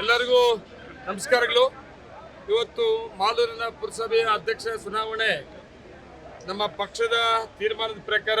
ಎಲ್ಲರಿಗೂ ನಮಸ್ಕಾರಗಳು. ಇವತ್ತು ಮಾಲೂರಿನ ಪುರಸಭೆಯ ಅಧ್ಯಕ್ಷ ಚುನಾವಣೆ ನಮ್ಮ ಪಕ್ಷದ ತೀರ್ಮಾನದ ಪ್ರಕಾರ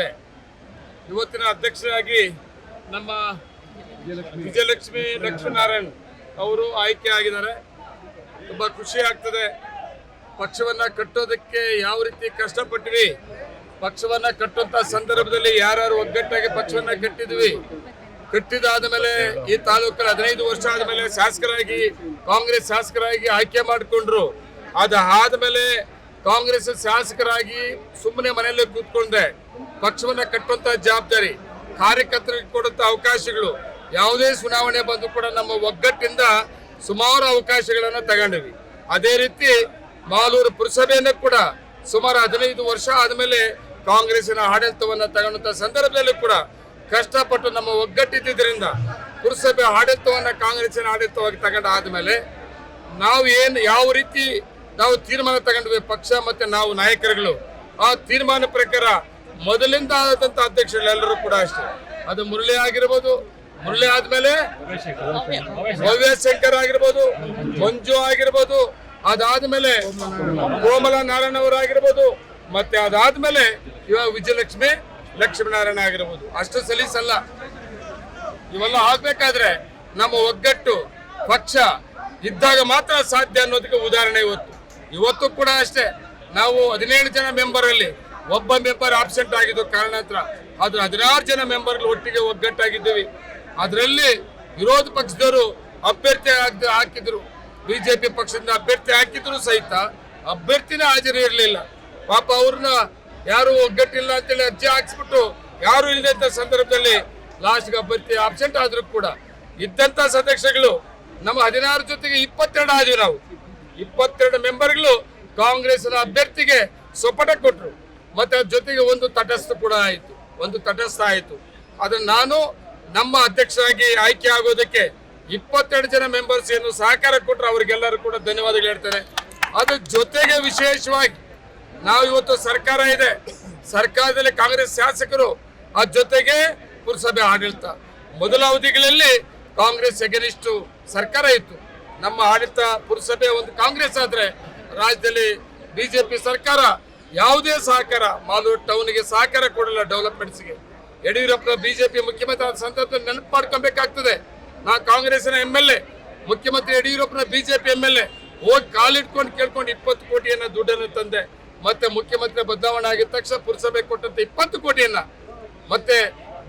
ಇವತ್ತಿನ ಅಧ್ಯಕ್ಷರಾಗಿ ನಮ್ಮ ವಿಜಯಲಕ್ಷ್ಮಿ ಲಕ್ಷ್ಮೀನಾರಾಯಣ್ ಅವರು ಆಯ್ಕೆ ಆಗಿದ್ದಾರೆ. ತುಂಬ ಖುಷಿ ಆಗ್ತದೆ. ಪಕ್ಷವನ್ನ ಕಟ್ಟೋದಕ್ಕೆ ಯಾವ ರೀತಿ ಕಷ್ಟಪಟ್ಟಿವಿ ಪಕ್ಷವನ್ನ ಕಟ್ಟುವಂಥ ಸಂದರ್ಭದಲ್ಲಿ ಯಾರ್ಯಾರು ಒಗ್ಗಟ್ಟಾಗಿ ಪಕ್ಷವನ್ನ ಕಟ್ಟಿದ್ವಿ? ಕಟ್ಟಿದಾದ ಮೇಲೆ ಈ ತಾಲೂಕಲ್ಲಿ ಹದಿನೈದು ವರ್ಷ ಆದಮೇಲೆ ಶಾಸಕರಾಗಿ, ಕಾಂಗ್ರೆಸ್ ಶಾಸಕರಾಗಿ ಆಯ್ಕೆ ಮಾಡಿಕೊಂಡ್ರು. ಅದು ಆದಮೇಲೆ ಕಾಂಗ್ರೆಸ್ ಶಾಸಕರಾಗಿ ಸುಮ್ಮನೆ ಮನೆಯಲ್ಲೇ ಕೂತ್ಕೊಂಡೆ ಪಕ್ಷವನ್ನ ಕಟ್ಟುವಂತ ಜವಾಬ್ದಾರಿ ಕಾರ್ಯಕರ್ತರಿಗೆ ಕೊಡುವಂತ ಅವಕಾಶಗಳು ಯಾವುದೇ ಚುನಾವಣೆ ಬಂದು ಕೂಡ ನಮ್ಮ ಒಗ್ಗಟ್ಟಿಂದ ಸುಮಾರು ಅವಕಾಶಗಳನ್ನು ತಗೊಂಡಿವಿ. ಅದೇ ರೀತಿ ಮಾಲೂರು ಪುರಸಭೆಯನ್ನು ಕೂಡ ಸುಮಾರು ಹದಿನೈದು ವರ್ಷ ಆದಮೇಲೆ ಕಾಂಗ್ರೆಸ್ಸಿನ ಆಡಳಿತವನ್ನು ತಗೊಂಡಂತ ಸಂದರ್ಭದಲ್ಲೂ ಕೂಡ ಕಷ್ಟಪಟ್ಟು ನಮ್ಮ ಒಗ್ಗಟ್ಟಿದ್ದರಿಂದ ಪುರಸಭೆ ಆಡಳಿತವನ್ನ ಕಾಂಗ್ರೆಸ್ಸಿನ ಆಡಳಿತವಾಗಿ ತಗೊಂಡ ಮೇಲೆ ನಾವು ಏನು ಯಾವ ರೀತಿ ನಾವು ತೀರ್ಮಾನ ತಗೊಂಡ್ವಿ, ಪಕ್ಷ ಮತ್ತೆ ನಾವು ನಾಯಕರುಗಳು. ಆ ತೀರ್ಮಾನ ಪ್ರಕಾರ ಮೊದಲಿಂದ ಆದಂತ ಅಧ್ಯಕ್ಷರೆಲ್ಲರೂ ಕೂಡ ಅಷ್ಟೇ. ಅದು ಮುರಳಿ ಆಗಿರ್ಬೋದು, ಮುರಳಿ ಆದ್ಮೇಲೆ ಭವ್ಯ ಶಂಕರ್ ಆಗಿರ್ಬೋದು, ಮಂಜು ಆಗಿರ್ಬೋದು, ಅದಾದ್ಮೇಲೆ ಕೋಮಲ ನಾರಾಯಣ ಅವರು ಆಗಿರ್ಬೋದು, ಮತ್ತೆ ಅದಾದ್ಮೇಲೆ ಇವಾಗ ವಿಜಯಲಕ್ಷ್ಮಿ, ಲಕ್ಷ್ಮೀನಾರಾಯಣ ಆಗಿರ್ಬೋದು. ಅಷ್ಟು ಸಲೀಸಲ್ಲ. ಇವೆಲ್ಲ ಆಗ್ಬೇಕಾದ್ರೆ ನಮ್ಮ ಒಗ್ಗಟ್ಟು ಪಕ್ಷ ಇದ್ದಾಗ ಮಾತ್ರ ಸಾಧ್ಯ ಅನ್ನೋದಕ್ಕೆ ಉದಾಹರಣೆ ಇವತ್ತು. ಇವತ್ತು ಕೂಡ ಅಷ್ಟೇ. ನಾವು ಹದಿನೇಳು ಜನ ಮೆಂಬರ್ ಅಲ್ಲಿ ಒಬ್ಬ ಮೆಂಬರ್ ಆಬ್ಸೆಂಟ್ ಆಗಿದ್ದು ಕಾರಣಾಂತರ. ಆದ್ರೆ ಹದಿನಾರು ಜನ ಮೆಂಬರ್ ಒಟ್ಟಿಗೆ ಒಗ್ಗಟ್ಟಾಗಿದ್ದೀವಿ. ಅದರಲ್ಲಿ ವಿರೋಧ ಪಕ್ಷದವರು ಅಭ್ಯರ್ಥಿ ಹಾಕಿದ್ರು. ಬಿಜೆಪಿ ಪಕ್ಷದಿಂದ ಅಭ್ಯರ್ಥಿ ಹಾಕಿದ್ರು ಸಹಿತ ಅಭ್ಯರ್ಥಿನೇ ಹಾಜರಿರಲಿಲ್ಲ ಪಾಪ ಅವ್ರನ್ನ ಯಾರು ಒಗ್ಗಟ್ಟಿಲ್ಲ ಅಂತೇಳಿ ಅರ್ಜಿ ಹಾಕ್ಸ್ಬಿಟ್ಟು ಯಾರು ಇಲ್ಲದಂತ ಸಂದರ್ಭದಲ್ಲಿ ಲಾಸ್ಟ್ಗೆ ಅಭ್ಯರ್ಥಿ ಆಬ್ಸೆಂಟ್ ಆದ್ರೂ ಕೂಡ. ಇದ್ದಂತ ಸದಸ್ಯಗಳು ನಮ್ಮ ಹದಿನಾರು ಜೊತೆಗೆ ಇಪ್ಪತ್ತೆರಡು ಆದ್ವಿ ನಾವು. ಇಪ್ಪತ್ತೆರಡು ಮೆಂಬರ್ಗಳು ಕಾಂಗ್ರೆಸ್ನ ಅಭ್ಯರ್ಥಿಗೆ ಸೊಪಟ ಕೊಟ್ಟರು ಮತ್ತೆ ಜೊತೆಗೆ ಒಂದು ತಟಸ್ಥ ಕೂಡ ಆಯಿತು. ಒಂದು ತಟಸ್ಥ ಆಯಿತು. ಅದು ನಾನು ನಮ್ಮ ಅಧ್ಯಕ್ಷರಾಗಿ ಆಯ್ಕೆ ಆಗೋದಕ್ಕೆ ಇಪ್ಪತ್ತೆರಡು ಜನ ಮೆಂಬರ್ಸ್ ಏನು ಸಹಕಾರ ಕೊಟ್ಟರು ಅವರಿಗೆಲ್ಲರೂ ಕೂಡ ಧನ್ಯವಾದಗಳು ಹೇಳ್ತಾರೆ ಅದ್ರ ಜೊತೆಗೆ ವಿಶೇಷವಾಗಿ ನಾವು ಇವತ್ತು ಸರ್ಕಾರ ಇದೆ. ಸರ್ಕಾರದಲ್ಲಿ ಕಾಂಗ್ರೆಸ್ ಶಾಸಕರು, ಆ ಜೊತೆಗೆ ಪುರಸಭೆ ಆಡಳಿತ. ಮೊದಲ ಅವಧಿಗಳಲ್ಲಿ ಕಾಂಗ್ರೆಸ್ ಎಗನಿಸ್ಟು ಸರ್ಕಾರ ಇತ್ತು. ನಮ್ಮ ಆಡಳಿತ ಪುರಸಭೆ ಒಂದು ಕಾಂಗ್ರೆಸ್ ಆದರೆ ರಾಜ್ಯದಲ್ಲಿ ಬಿಜೆಪಿ ಸರ್ಕಾರ ಯಾವುದೇ ಸಹಕಾರ, ಮಾಲೂರು ಟೌನ್ಗೆ ಸಹಕಾರ ಕೊಡಲ್ಲ ಡೆವಲಪ್ಮೆಂಟ್ಸ್ಗೆ ಯಡಿಯೂರಪ್ಪ ಬಿಜೆಪಿ ಮುಖ್ಯಮಂತ್ರಿ ಆದ ಸಂದರ್ಭದಲ್ಲಿ ನೆನಪು ಮಾಡ್ಕೊಬೇಕಾಗ್ತದೆ. ನಾ ಕಾಂಗ್ರೆಸ್ನ ಎಂ ಎಲ್ ಎ, ಮುಖ್ಯಮಂತ್ರಿ ಯಡಿಯೂರಪ್ಪನ ಬಿಜೆಪಿ ಎಂ ಎಲ್ ಎ, ಹೋಗಿ ಕಾಲಿಟ್ಕೊಂಡು ಕೇಳ್ಕೊಂಡು ಇಪ್ಪತ್ತು ಕೋಟಿಯನ್ನ ದುಡ್ಡನ್ನು ತಂದೆ. ಮತ್ತೆ ಮುಖ್ಯಮಂತ್ರಿ ಬದಲಾವಣೆ ಆಗಿದ ತಕ್ಷಣ ಪುರಸಭೆ ಕೊಟ್ಟಂತ ಇಪ್ಪತ್ತು ಕೋಟಿಯನ್ನ. ಮತ್ತೆ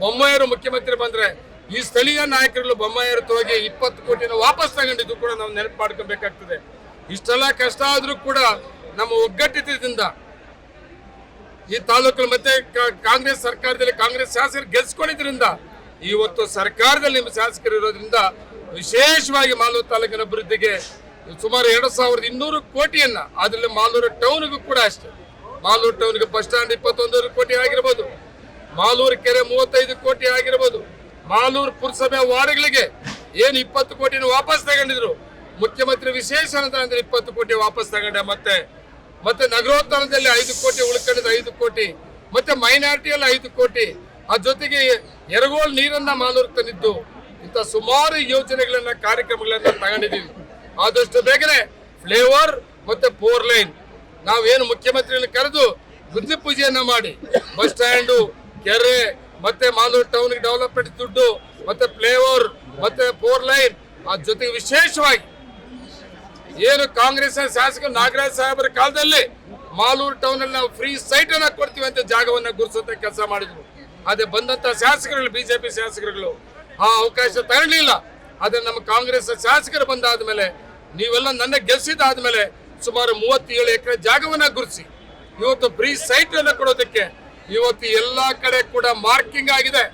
ಬೊಮ್ಮಾಯರು ಮುಖ್ಯಮಂತ್ರಿ ಬಂದ್ರೆ ಈ ಸ್ಥಳೀಯ ನಾಯಕರುಗಳು ಬೊಮ್ಮಾಯರು ಹೋಗಿ ಇಪ್ಪತ್ತು ಕೋಟಿನ ವಾಪಸ್ ತಗೊಂಡಿದ್ದು ಕೂಡ ನಾವು ನೆನಪು ಮಾಡ್ಕೋಬೇಕಾಗ್ತದೆ. ಇಷ್ಟೆಲ್ಲ ಕಷ್ಟ ಆದರೂ ಕೂಡ ನಮ್ಮ ಒಗ್ಗಟ್ಟಿತದಿಂದ ಈ ತಾಲೂಕಲ್ಲಿ ಮತ್ತೆ ಕಾಂಗ್ರೆಸ್ ಸರ್ಕಾರದಲ್ಲಿ ಕಾಂಗ್ರೆಸ್ ಶಾಸಕರು ಗೆಲ್ಸ್ಕೊಂಡಿದ್ರಿಂದ, ಇವತ್ತು ಸರ್ಕಾರದಲ್ಲಿ ನಿಮ್ಮ ಶಾಸಕರು ಇರೋದ್ರಿಂದ ವಿಶೇಷವಾಗಿ ಮಾಲೂರು ತಾಲೂಕಿನ ಅಭಿವೃದ್ಧಿಗೆ ಸುಮಾರು ಎರಡು ಸಾವಿರದ ಇನ್ನೂರು ಕೋಟಿಯನ್ನ ಅದರಲ್ಲಿ ಮಾಲೂರು ಟೌನ್ಗೂ ಕೂಡ ಅಷ್ಟೇ. ಮಾಲೂರು ಟೌನ್ಗೆ ಬಸ್ ಸ್ಟ್ಯಾಂಡ್ ಇಪ್ಪತ್ತೊಂದೂರು ಕೋಟಿ ಆಗಿರ್ಬೋದು, ಮಾಲೂರು ಕೆರೆ ಮೂವತ್ತೈದು ಕೋಟಿ ಆಗಿರ್ಬೋದು ಮಾಲೂರು ಪುರಸಭೆ ವಾರ್ಡ್ಗಳಿಗೆ ಏನು ಇಪ್ಪತ್ತು ಕೋಟಿನ ವಾಪಸ್ ತಗೊಂಡಿದ್ರು. ಮುಖ್ಯಮಂತ್ರಿ ವಿಶೇಷ ಅನುದಾನ ಅಂದ್ರೆ ಇಪ್ಪತ್ತು ಕೋಟಿ ವಾಪಸ್ ತಗೊಂಡೆ, ಮತ್ತೆ ಮತ್ತೆ ನಗರೋತ್ಥಾನದಲ್ಲಿ ಐದು ಕೋಟಿ, ಉಳ್ಕೊಂಡಿದ್ದು ಐದು ಕೋಟಿ, ಮತ್ತೆ ಮೈನಾರಿಟಿಯಲ್ಲಿ ಐದು ಕೋಟಿ. ಆ ಜೊತೆಗೆ ಎರಗೋಲ್ ನೀರನ್ನ ಮಾಲೂರು ತಂದಿದ್ದು. ಇಂಥ ಸುಮಾರು ಯೋಜನೆಗಳನ್ನ, ಕಾರ್ಯಕ್ರಮಗಳನ್ನ ತಗೊಂಡಿದ್ದೀವಿ. ಆದಷ್ಟು ಬೇಗನೆ ಫ್ಲೇವರ್ ಮತ್ತೆ ಫೋರ್ ಲೈನ್. ನಾವೇನು ಮುಖ್ಯಮಂತ್ರಿಗಳನ್ನ ಕರೆದು ಬುದ್ಧಿ ಪೂಜೆಯನ್ನ ಮಾಡಿ, ಬಸ್ ಸ್ಟ್ಯಾಂಡು, ಕೆರೆ ಮತ್ತೆ ಮಾಲೂರು ಟೌನ್ ಡೆವಲಪ್ಮೆಂಟ್ ದುಡ್ಡು, ಮತ್ತೆ ಫ್ಲೇವರ್ ಮತ್ತೆ ಫೋರ್ ಲೈನ್ ಆ ಜೊತೆಗೆ ವಿಶೇಷವಾಗಿ ಏನು ಕಾಂಗ್ರೆಸ್ ಶಾಸಕ ನಾಗರಾಜ್ ಸಾಹೇಬರ ಕಾಲದಲ್ಲಿ ಮಾಲೂರು ಟೌನ್ ಅಲ್ಲಿ ನಾವು ಫ್ರೀ ಸೈಟ್ ಅನ್ನ ಕೊಡ್ತೀವಿ ಅಂತ ಜಾಗವನ್ನ ಗುರುಸುವಂತ ಕೆಲಸ ಮಾಡಿದ್ರು. ಅದೇ ಬಂದಂತ ಶಾಸಕರುಗಳು, ಬಿಜೆಪಿ ಶಾಸಕರುಗಳು, ಆ ಅವಕಾಶ ತಗೊಳ್ಳಿಲ್ಲ ಆದ್ರೆ ನಮ್ಮ ಕಾಂಗ್ರೆಸ್ ಶಾಸಕರು ಬಂದಾದ್ಮೇಲೆ ನೀವೆಲ್ಲ ನನ್ನ ಗೆಲ್ಸಿದಾದ್ಮೇಲೆ ಸುಮಾರು ಮೂವತ್ತೇಳು ಎಕರೆ ಜಾಗವನ್ನ ಗುರುಸಿ ಇವತ್ತು ಫ್ರೀ ಸೈಟ್ ಅನ್ನ ಕೊಡೋದಕ್ಕೆ ಇವತ್ತು ಎಲ್ಲ ಕಡೆ ಕೂಡ ಮಾರ್ಕಿಂಗ್ ಆಗಿದೆ.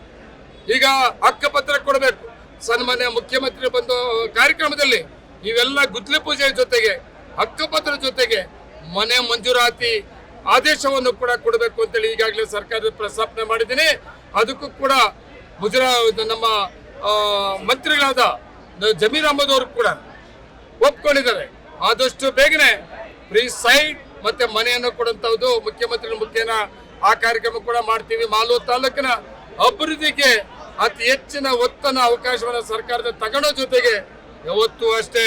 ಈಗ ಹಕ್ಕಪತ್ರ ಕೊಡಬೇಕು. ಸನ್ಮಾನ್ಯ ಮುಖ್ಯಮಂತ್ರಿ ಬಂದು ಕಾರ್ಯಕ್ರಮದಲ್ಲಿ ಇವೆಲ್ಲ ಗುದ್ಲಿ ಪೂಜೆ ಜೊತೆಗೆ, ಹಕ್ಕಪತ್ರ ಜೊತೆಗೆ ಮನೆ ಮಂಜೂರಾತಿ ಆದೇಶವನ್ನು ಕೂಡ ಕೊಡಬೇಕು ಅಂತೇಳಿ ಈಗಾಗಲೇ ಸರ್ಕಾರದ ಪ್ರಸ್ತಾಪನೆ ಮಾಡಿದ್ದೀನಿ. ಅದಕ್ಕೂ ಕೂಡ ಮುಜರಾ ನಮ್ಮ ಮಂತ್ರಿಗಳಾದ ಜಮೀರ್ ಅಹಮದ್ ಅವರು ಕೂಡ ಒಪ್ಕೊಂಡಿದ್ದಾರೆ. ಆದಷ್ಟು ಬೇಗನೆ ಫ್ರೀ ಸೈಟ್ ಮತ್ತೆ ಮನೆಯನ್ನು ಕೊಡುವಂಥದ್ದು ಮುಖ್ಯಮಂತ್ರಿ ಮುಖೇನ ಆ ಕಾರ್ಯಕ್ರಮ ಕೂಡ ಮಾಡ್ತೀವಿ. ಮಾಲೂರು ತಾಲೂಕಿನ ಅಭಿವೃದ್ಧಿಗೆ ಅತಿ ಹೆಚ್ಚಿನ ಒತ್ತನ ಅವಕಾಶವನ್ನು ಸರ್ಕಾರದ ತಗೊಳ್ಳೋ ಜೊತೆಗೆ ಯಾವತ್ತೂ ಅಷ್ಟೇ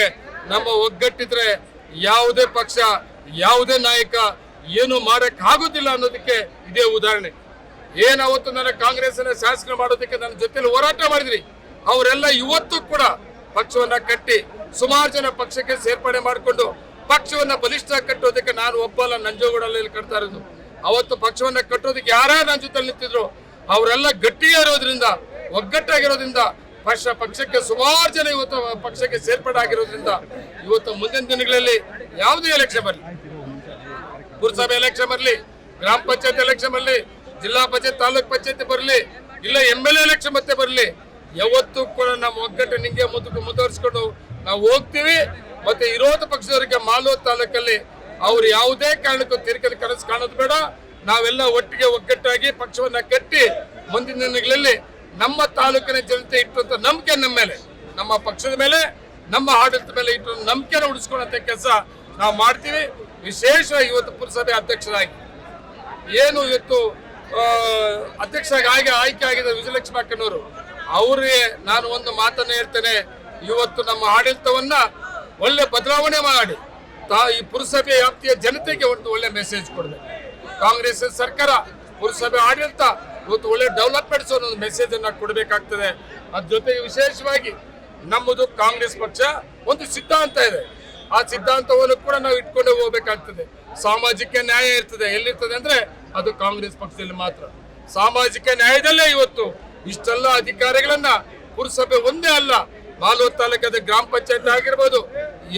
ನಮ್ಮ ಒಗ್ಗಟ್ಟಿದ್ರೆ ಯಾವುದೇ ಪಕ್ಷ, ಯಾವುದೇ ನಾಯಕ ಏನು ಮಾಡಕ್ ಆಗೋದಿಲ್ಲ ಅನ್ನೋದಕ್ಕೆ ಇದೇ ಉದಾಹರಣೆ. ಏನ್ ಅವತ್ತು ನನ್ನ ಕಾಂಗ್ರೆಸ್ನ ಶಾಸನ ಮಾಡೋದಕ್ಕೆ ನನ್ನ ಜೊತೆಲಿ ಹೋರಾಟ ಮಾಡಿದ್ರಿ? ಅವರೆಲ್ಲ ಇವತ್ತು ಕೂಡ ಪಕ್ಷವನ್ನ ಕಟ್ಟಿ ಸುಮಾರು ಜನ ಪಕ್ಷಕ್ಕೆ ಸೇರ್ಪಡೆ ಮಾಡಿಕೊಂಡು ಪಕ್ಷವನ್ನ ಬಲಿಷ್ಠ ಕಟ್ಟೋದಕ್ಕೆ ನಾನು ಒಪ್ಪಲ್ಲ ನಂಜೋಗೂಡಲ್ಲಿ ಕಟ್ತಾ ಇರೋದು. ಅವತ್ತು ಪಕ್ಷವನ್ನ ಕಟ್ಟೋದಕ್ಕೆ ಯಾರೇ ನನ್ನ ಜೊತೆ ನಿಂತಿದ್ರು, ಅವರೆಲ್ಲ ಗಟ್ಟಿಯಾಗಿರೋದ್ರಿಂದ ಒಗ್ಗಟ್ಟಾಗಿರೋದ್ರಿಂದ, ಪಕ್ಷ ಪಕ್ಷಕ್ಕೆ ಸುಮಾರು ಜನ ಇವತ್ತು ಪಕ್ಷಕ್ಕೆ ಸೇರ್ಪಡೆ ಆಗಿರೋದ್ರಿಂದ ಇವತ್ತು ಮುಂದಿನ ದಿನಗಳಲ್ಲಿ ಯಾವುದೇ ಎಲೆಕ್ಷನ್ ಬರಲಿ. ಪುರಸಭೆ ಎಲೆಕ್ಷನ್ ಬರಲಿ, ಗ್ರಾಮ ಪಂಚಾಯತ್ ಎಲೆಕ್ಷನ್ ಬರಲಿ, ಜಿಲ್ಲಾ ಪಂಚಾಯತ್, ತಾಲೂಕ್ ಪಂಚಾಯತ್ ಬರಲಿ, ಇಲ್ಲ ಎಂ ಎಲ್ ಎಲೆಕ್ಷನ್ ಮತ್ತೆ ಬರಲಿ, ಯಾವತ್ತೂ ಕೂಡ ನಮ್ಮ ಒಗ್ಗಟ್ಟು ನಿಂಗೆ ಮುಂದಕ್ಕೆ ಮುಂದುವರಿಸ್ಕೊಂಡು ನಾವು ಹೋಗ್ತೀವಿ. ಮತ್ತೆ ವಿರೋಧ ಪಕ್ಷದವರಿಗೆ ಮಾಲೂರು ತಾಲೂಕಲ್ಲಿ ಅವ್ರು ಯಾವುದೇ ಕಾರಣಕ್ಕೂ ತಿರುಕದ ಕನಸು ಕಾಣೋದು ಬೇಡ. ನಾವೆಲ್ಲ ಒಟ್ಟಿಗೆ ಒಗ್ಗಟ್ಟಾಗಿ ಪಕ್ಷವನ್ನ ಕಟ್ಟಿ ಮುಂದಿನ ದಿನಗಳಲ್ಲಿ ನಮ್ಮ ತಾಲೂಕಿನ ಜನತೆ ಇಟ್ಟಂತ ನಂಬಿಕೆ ನಮ್ಮ ಮೇಲೆ, ನಮ್ಮ ಪಕ್ಷದ ಮೇಲೆ, ನಮ್ಮ ಆಡಳಿತ ಮೇಲೆ ಇಟ್ಟು ನಂಬಿಕೆನ ಉಳಿಸ್ಕೊಳ್ಳುವಂತ ಕೆಲಸ ನಾವು ಮಾಡ್ತೀವಿ. ವಿಶೇಷವಾಗಿ ಇವತ್ತು ಪುರಸಭೆ ಅಧ್ಯಕ್ಷರಾಗಿ. ಏನು ಇವತ್ತು ಅಧ್ಯಕ್ಷ ಅಧ್ಯಕ್ಷರಾಗಿ ಆಗಿ ಆಯ್ಕೆ ಆಗಿದ ವಿಜಯಲಕ್ಷ್ಮಿ ಅಕ್ಕನವರು ಅವರಿಗೆ ನಾನು ಒಂದು ಮಾತನ್ನ ಹೇಳ್ತೇನೆ. ಇವತ್ತು ನಮ್ಮ ಆಡಳಿತವನ್ನ ಒಳ್ಳೆ ಬದಲಾವಣೆ ಮಾಡಿ ತಾ ಈ ಪುರಸಭೆ ವ್ಯಾಪ್ತಿಯ ಜನತೆಗೆ ಒಂದು ಒಳ್ಳೆ ಮೆಸೇಜ್ ಕೊಡಬೇಕು ಕಾಂಗ್ರೆಸ್ ಸರ್ಕಾರ ಪುರಸಭೆ ಆಡಳಿತ ಇವತ್ತು ಒಳ್ಳೆ ಡೆವಲಪ್ಮೆಂಟ್ಸ್ ಅನ್ನೋ ಮೆಸೇಜ್ ಅನ್ನ ಕೊಡಬೇಕಾಗ್ತದೆ. ಅದ್ರ ಜೊತೆಗೆ ವಿಶೇಷವಾಗಿ ನಮ್ಮದು ಕಾಂಗ್ರೆಸ್ ಪಕ್ಷ ಒಂದು ಸಿದ್ಧಾಂತ ಇದೆ. ಆ ಸಿದ್ಧಾಂತವನ್ನು ಕೂಡ ನಾವು ಇಟ್ಕೊಂಡು ಹೋಗ್ಬೇಕಾಗ್ತದೆ. ಸಾಮಾಜಿಕ ನ್ಯಾಯ ಇರ್ತದೆ. ಎಲ್ಲಿರ್ತದೆ ಅಂದ್ರೆ ಅದು ಕಾಂಗ್ರೆಸ್ ಪಕ್ಷದಲ್ಲಿ ಮಾತ್ರ. ಸಾಮಾಜಿಕ ನ್ಯಾಯದಲ್ಲೇ ಇವತ್ತು ಇಷ್ಟೆಲ್ಲ ಅಧಿಕಾರಿಗಳನ್ನ ಪುರಸಭೆ ಒಂದೇ ಅಲ್ಲ ಮಾಲೂರು ತಾಲೂಕದ ಗ್ರಾಮ ಪಂಚಾಯತ್ ಆಗಿರ್ಬೋದು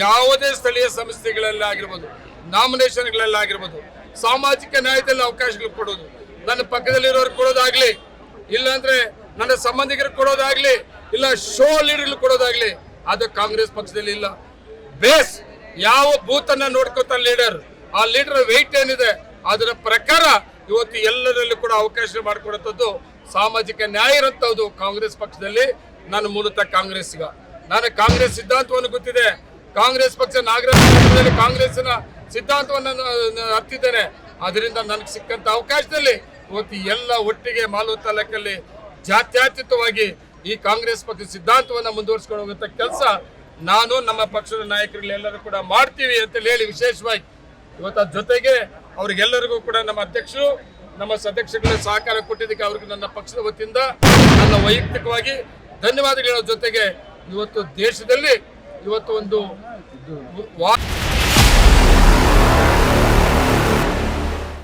ಯಾವುದೇ ಸ್ಥಳೀಯ ಸಂಸ್ಥೆಗಳಲ್ಲಿ ಆಗಿರ್ಬೋದು ನಾಮಿನೇಷನ್ಗಳಲ್ಲಿ ಆಗಿರ್ಬೋದು ಸಾಮಾಜಿಕ ನ್ಯಾಯದಲ್ಲಿ ಅವಕಾಶಗಳು ಕೊಡೋದು. ನನ್ನ ಪಕ್ಕದಲ್ಲಿರೋರು ಕೊಡೋದಾಗ್ಲಿ, ಇಲ್ಲಾಂದ್ರೆ ನನ್ನ ಸಂಬಂಧಿಕರು ಕೊಡೋದಾಗ್ಲಿ, ಇಲ್ಲ ಶೋ ಲೀಡರ್ ಕೊಡೋದಾಗ್ಲಿ, ಅದು ಕಾಂಗ್ರೆಸ್ ಪಕ್ಷದಲ್ಲಿ ಇಲ್ಲ. ಬೇಸ್ ಯಾವ ಬೂತ್ ಅನ್ನ ನೋಡ್ಕೊತ ಲೀಡರ್ ಆ ಲೀಡರ್ ವೆಯ್ಟ್ ಏನಿದೆ, ಅದರ ಪ್ರಕಾರ ಇವತ್ತು ಎಲ್ಲರಲ್ಲೂ ಕೂಡ ಅವಕಾಶ ಮಾಡಿಕೊಡುತ್ತದ್ದು ಸಾಮಾಜಿಕ ನ್ಯಾಯ ಇರುವಂಥದ್ದು ಕಾಂಗ್ರೆಸ್ ಪಕ್ಷದಲ್ಲಿ. ನಾನು ಮೂಲತಃ ಕಾಂಗ್ರೆಸ್ಗ ನಾನು ಕಾಂಗ್ರೆಸ್ ಸಿದ್ಧಾಂತವನ್ನು ಗೊತ್ತಿದೆ. ಕಾಂಗ್ರೆಸ್ ಪಕ್ಷ ನಾಗರಾಜ್ ಕಾಂಗ್ರೆಸ್ನ ಸಿದ್ಧಾಂತವನ್ನು ನಾನು ಹತ್ತಿದ್ದೇನೆ. ಅದರಿಂದ ನನಗೆ ಸಿಕ್ಕಂತ ಅವಕಾಶದಲ್ಲಿ ಇವತ್ತು ಎಲ್ಲ ಒಟ್ಟಿಗೆ ಮಾಲೂರು ತಾಲೂಕಲ್ಲಿ ಜಾತ್ಯತೀತವಾಗಿ ಈ ಕಾಂಗ್ರೆಸ್ ಪಕ್ಷ ಸಿದ್ಧಾಂತವನ್ನ ಮುಂದುವರಿಸ್ಕೊಂಡು ಹೋಗುವಂತ ಕೆಲಸ ನಾನು, ನಮ್ಮ ಪಕ್ಷದ ನಾಯಕರುಗಳೆಲ್ಲರೂ ಕೂಡ ಮಾಡ್ತೀವಿ ಅಂತ ಹೇಳಿ ವಿಶೇಷವಾಗಿ ಇವತ್ತು ಜೊತೆಗೆ ಅವ್ರಿಗೆಲ್ಲರಿಗೂ ಕೂಡ ನಮ್ಮ ಅಧ್ಯಕ್ಷರು, ನಮ್ಮ ಸದಸ್ಯಗಳ ಸಹಕಾರ ಕೊಟ್ಟಿದ್ದಕ್ಕೆ ಅವ್ರಿಗೆ ನನ್ನ ಪಕ್ಷದ ವತಿಯಿಂದ ನನ್ನ ವೈಯಕ್ತಿಕವಾಗಿ ಧನ್ಯವಾದಗಳ ಜೊತೆಗೆ ಇವತ್ತು ದೇಶದಲ್ಲಿ ಇವತ್ತು ಒಂದು ವಾ